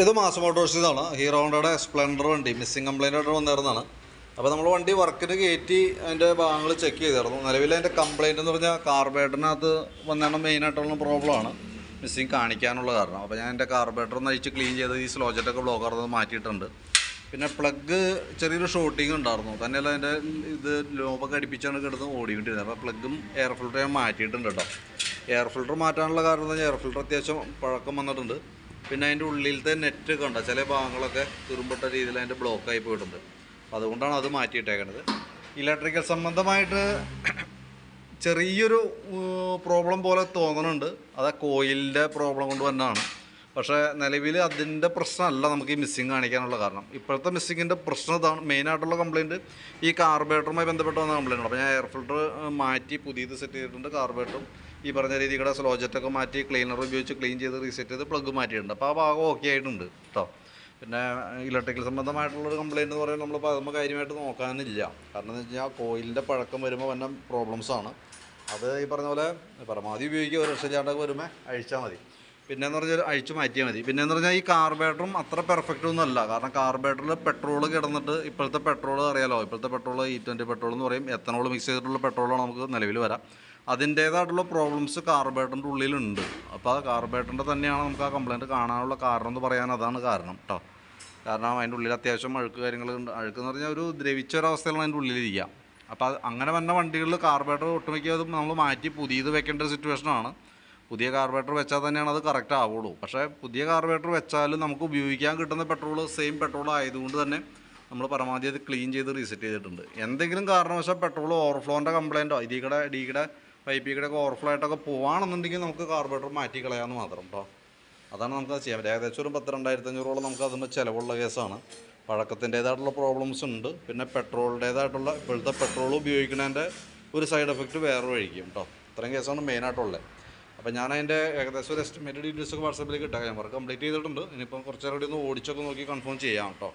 ഇത് മാസം മോട്ടോഴ്സിന്നാണ് ഹീറോ ഹോണ്ടയുടെ സ്പ്ലെൻഡർ വണ്ടി മിസ്സിംഗ് കംപ്ലൈന്റ് ആയിട്ട് വന്നിരുന്നതാണ് അപ്പോൾ നമ്മൾ വണ്ടി വർക്കിന് കയറ്റി അതിന്റെ ഭാഗങ്ങൾ ചെക്ക് ചെയ്തിരുന്നു നിലവിൽ അതിന്റെ കംപ്ലൈന്റ് എന്ന് പറഞ്ഞാൽ കാർബേറ്ററിനകത്ത് വന്നാണ് മെയിനായിട്ടുള്ള പ്രോബ്ലമാണ് മിസ്സിങ് കാണിക്കാനുള്ള കാരണം. അപ്പോൾ ഞാൻ എന്റെ കാർബേറ്റർ ഒന്ന് അഴിച്ച് ക്ലീൻ ചെയ്ത് ഈ സ്ലോജറ്റൊക്കെ ബ്ലോക്ക് ആർന്നത് മാറ്റിയിട്ടുണ്ട്. പിന്നെ പ്ലഗ് ചെറിയൊരു ഷോട്ടിങ് ഉണ്ടായിരുന്നു തന്നെയല്ല അതിന്റെ ഇത് ലോബൊക്കെ അടിപ്പിച്ചാണ് കിടന്ന് ഓടിക്കൊണ്ടിരുന്നത്. അപ്പോൾ പ്ലഗും എയർ ഫിൽറ്റർ ഞാൻ മാറ്റിയിട്ടുണ്ട് കേട്ടോ. എയർ ഫിൽറ്റർ മാറ്റാനുള്ള കാരണം എന്ന് പറഞ്ഞാൽ എയർ ഫിൽറ്റർ അത്യാവശ്യം പഴക്കം വന്നിട്ടുണ്ട്. പിന്നെ അതിന്റെ ഉള്ളിലത്തെ നെറ്റ് കണ്ട? ചില ഭാഗങ്ങളൊക്കെ തുരുമ്പിട്ട രീതിയിൽ അതിന്റെ ബ്ലോക്കായി പോയിട്ടുണ്ട്. അതുകൊണ്ടാണ് അത് മാറ്റിയിട്ടേക്കണത്. ഇലക്ട്രിക്കൽ സംബന്ധമായിട്ട് ചെറിയൊരു പ്രോബ്ലം പോലെ തോന്നുന്നുണ്ട് അത് കോയിലിന്റെ പ്രോബ്ലം കൊണ്ട് തന്നെയാണ്. പക്ഷേ നിലവിൽ അതിന്റെ പ്രശ്നമല്ല നമുക്ക് ഈ മിസ്സിങ് കാണിക്കാനുള്ള കാരണം. ഇപ്പോഴത്തെ മിസ്സിങ്ങിന്റെ പ്രശ്നം ഇതാണ്. മെയിനായിട്ടുള്ള കംപ്ലയിന്റ് ഈ കാർബേറ്ററുമായി ബന്ധപ്പെട്ട് വന്ന കംപ്ലയിന്റ് അപ്പോൾ ഞാൻ എയർ ഫിൽറ്റർ മാറ്റി പുതിയത് സെറ്റ് ചെയ്തിട്ടുണ്ട് കാർബേറ്ററും ഈ പറഞ്ഞ രീതിയുടെ സ്ലോജറ്റൊക്കെ മാറ്റി ക്ലീനർ ഉപയോഗിച്ച് ക്ലീൻ ചെയ്ത് റീസെറ്റ് ചെയ്ത് പ്ലഗ് മാറ്റിയിട്ടുണ്ട്. അപ്പോൾ ആ ഭാഗം ഓക്കെ ആയിട്ടുണ്ട് കേട്ടോ പിന്നെ ഇലക്ട്രിക്കൽ സംബന്ധമായിട്ടുള്ളൊരു കംപ്ലയിന്റ് എന്ന് പറയുമ്പോൾ നമ്മളിപ്പോൾ അതുമ്പോൾ കാര്യമായിട്ട് നോക്കാനില്ല. കാരണം എന്ന് വെച്ച് കഴിഞ്ഞാൽ കോയിലിന്റെ പഴക്കം വരുമ്പോൾ വന്ന പ്രോബ്ലംസാണ് അത് ഈ പറഞ്ഞ പോലെ പരമാവധി ഉപയോഗിക്കുക ഒരു ചാണ്ടൊക്കെ വരുമ്പോൾ അഴിച്ചാൽ മതി. പിന്നെ എന്ന് പറഞ്ഞാൽ അഴിച്ചു മാറ്റിയാൽ മതി. പിന്നെ എന്ന് പറഞ്ഞാൽ ഈ കാർബേറ്ററും അത്ര പെർഫെക്റ്റ് ഒന്നും അല്ല. കാരണം കാർബേറ്ററിൽ പെട്രോൾ കിടന്നിട്ട് ഇപ്പോഴത്തെ പെട്രോൾ അറിയാലോ? ഇപ്പോഴത്തെ പെട്രോൾ ഈ ട്വന്റി പെട്രോൾ എന്ന് പറയും. എത്തനോൾ മിക്സ് ചെയ്തിട്ടുള്ള പെട്രോളാണ് നമുക്ക് നിലവിൽ വരാം. അതിന്റേതായിട്ടുള്ള പ്രോബ്ലംസ് കാർബേറ്ററിന്റെ ഉള്ളിലുണ്ട്. അപ്പോൾ ആ കാർബേറ്ററിന്റെ തന്നെയാണ് നമുക്ക് ആ കംപ്ലയിന്റ് കാണാനുള്ള കാരണം എന്ന് പറയാൻ അതാണ് കാരണം കേട്ടോ കാരണം അതിന്റെ ഉള്ളിൽ അത്യാവശ്യം അഴുക്ക് കാര്യങ്ങൾ അഴുക്ക് എന്ന് പറഞ്ഞാൽ ഒരു ദ്രവിച്ച ഒരവസ്ഥയിലാണ് അതിന്റെ ഉള്ളിലിരിക്കുക. അപ്പോൾ അങ്ങനെ വന്ന വണ്ടികളിൽ കാർബേറ്റർ ഒട്ടുമിക്കതും നമ്മൾ മാറ്റി പുതിയത് വെക്കേണ്ട സിറ്റുവേഷനാണ് പുതിയ കാർബേറ്റർ വെച്ചാൽ തന്നെയാണ് അത് കറക്റ്റ് ആവുള്ളൂ. പക്ഷേ പുതിയ കാർബേറ്റർ വെച്ചാലും നമുക്ക് ഉപയോഗിക്കാൻ കിട്ടുന്ന പെട്രോൾ സെയിം പെട്രോൾ ആയതുകൊണ്ട് തന്നെ നമ്മൾ പരമാവധി അത് ക്ലീൻ ചെയ്ത് റീസെറ്റ് ചെയ്തിട്ടുണ്ട്. എന്തെങ്കിലും കാരണവശാൽ പെട്രോൾ ഓവർഫ്ലോന്റെ കംപ്ലയിന്റോ ഇതിക്കടെ ഡീക്കടെ പൈപ്പിക്കടെ ഒക്കെ ഓവർഫ്ലോ ആയിട്ടൊക്കെ പോവാണെന്നുണ്ടെങ്കിൽ നമുക്ക് കാർബറേറ്റർ മാറ്റി കളയാമെന്ന് മാത്രം കേട്ടോ അതാണ് നമുക്ക് ചെയ്യാൻ പറ്റുക. ഏകദേശം ഒരു പത്ത് രണ്ടായിരത്തി അഞ്ഞൂറോളം നമുക്ക് അതിന് ചിലവുള്ള കേസാണ്. പഴക്കത്തിന്റേതായിട്ടുള്ള പ്രോബ്ലംസ് ഉണ്ട്. പിന്നെ പെട്രോളിന്റേതായിട്ടുള്ള ഇപ്പോഴത്തെ പെട്രോൾ ഉപയോഗിക്കുന്നതിന്റെ ഒരു സൈഡ് എഫക്റ്റ് വേറെ വഴിക്കും കേട്ടോ ഇത്രയും കേസാണ് മെയിനായിട്ടുള്ളത് അപ്പോൾ ഞാൻ അതിന്റെ ഏകദേശം ഒരു എസ്റ്റിമേറ്റ് ഡീറ്റെയിൽസ് ഒക്കെ വാട്സാപ്പിലേക്ക് ഇട്ടാൽ ഞാൻ വർക്ക് കംപ്ലീറ്റ് ചെയ്തിട്ടുണ്ട്. ഇനിയിപ്പം കുറച്ചേരം കൂടി ഒന്ന് ഓടിച്ചൊക്കെ നോക്കി കൺഫേം ചെയ്യാം കേട്ടോ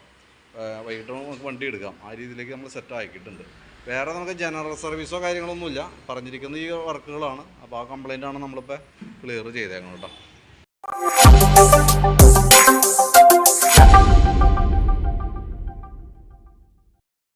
വൈകിട്ട് നമുക്ക് വണ്ടി എടുക്കാം. ആ രീതിയിലേക്ക് നമ്മൾ സെറ്റ് ആക്കിയിട്ടുണ്ട്. വേറെ നമുക്ക് ജനറൽ സർവീസോ കാര്യങ്ങളൊന്നുമില്ല. പറഞ്ഞിരിക്കുന്ന ഈ വർക്കുകളാണ് അപ്പോൾ ആ കംപ്ലയിന്റ് ആണ് നമ്മളിപ്പോൾ ക്ലിയർ ചെയ്തേക്കണം കേട്ടോ